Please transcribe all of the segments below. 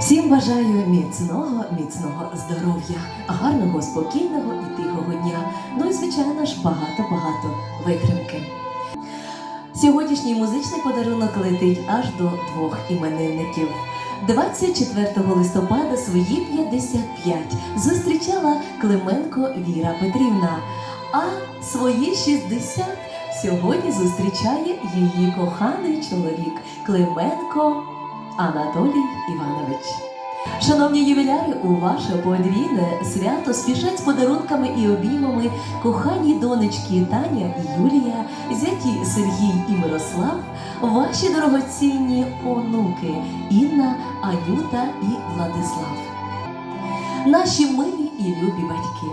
Всім бажаю міцного, міцного здоров'я, гарного, спокійного і тихого дня. Ну і звичайно ж багато-багато витримки. Сьогоднішній музичний подарунок летить аж до двох іменинників. 24 листопада свої 55 зустрічала Клименко Віра Петрівна, а свої 60 сьогодні зустрічає її коханий чоловік Клименко Анатолій Іванович. Шановні ювіляри, у ваше подвійне свято спішать з подарунками і обіймами кохані донечки Таня і Юлія, зяті Сергій і Мирослав, ваші дорогоцінні онуки Інна, Анюта і Владислав. Наші милі і любі батьки,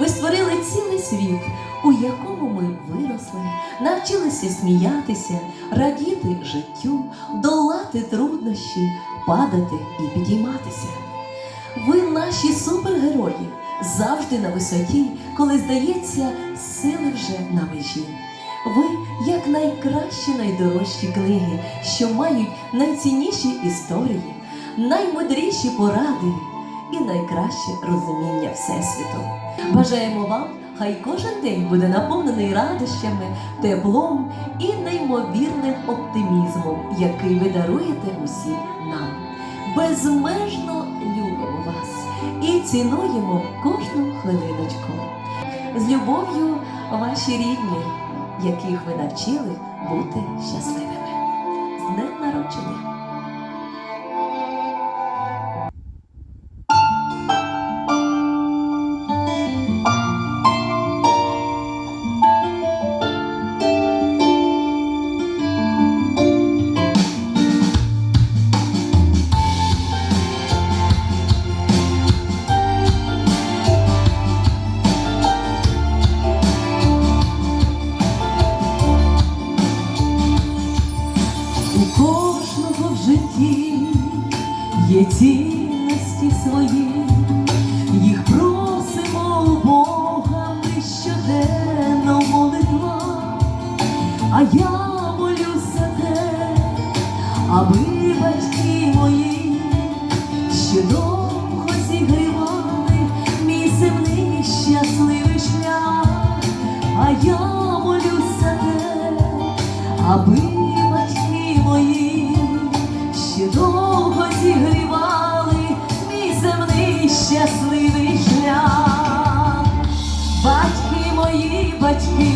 ви створили цілий світ, у якому ми виросли, навчилися сміятися, радіти життю, долати труднощі, падати і підійматися. Ви наші супергерої, завжди на висоті, коли здається, сили вже на межі. Ви як найкращі, найдорожчі книги, що мають найцінніші історії, наймудріші поради і найкраще розуміння Всесвіту. Бажаємо вам, хай кожен день буде наповнений радощами, теплом і неймовірним оптимізмом, який ви даруєте усім нам. Безмежно любимо вас і цінуємо кожну хвилиночку. З любов'ю ваші рідні, яких ви навчили бути щасливими. З днем народження! Цінності свої, їх просимо у Бога ми щоденно в молитвах, а я молюсь за те, аби батьки мої ще довго зігрівали мій земний щасливий шлях, а я молюсь те, аби батьки мої ще довго мої,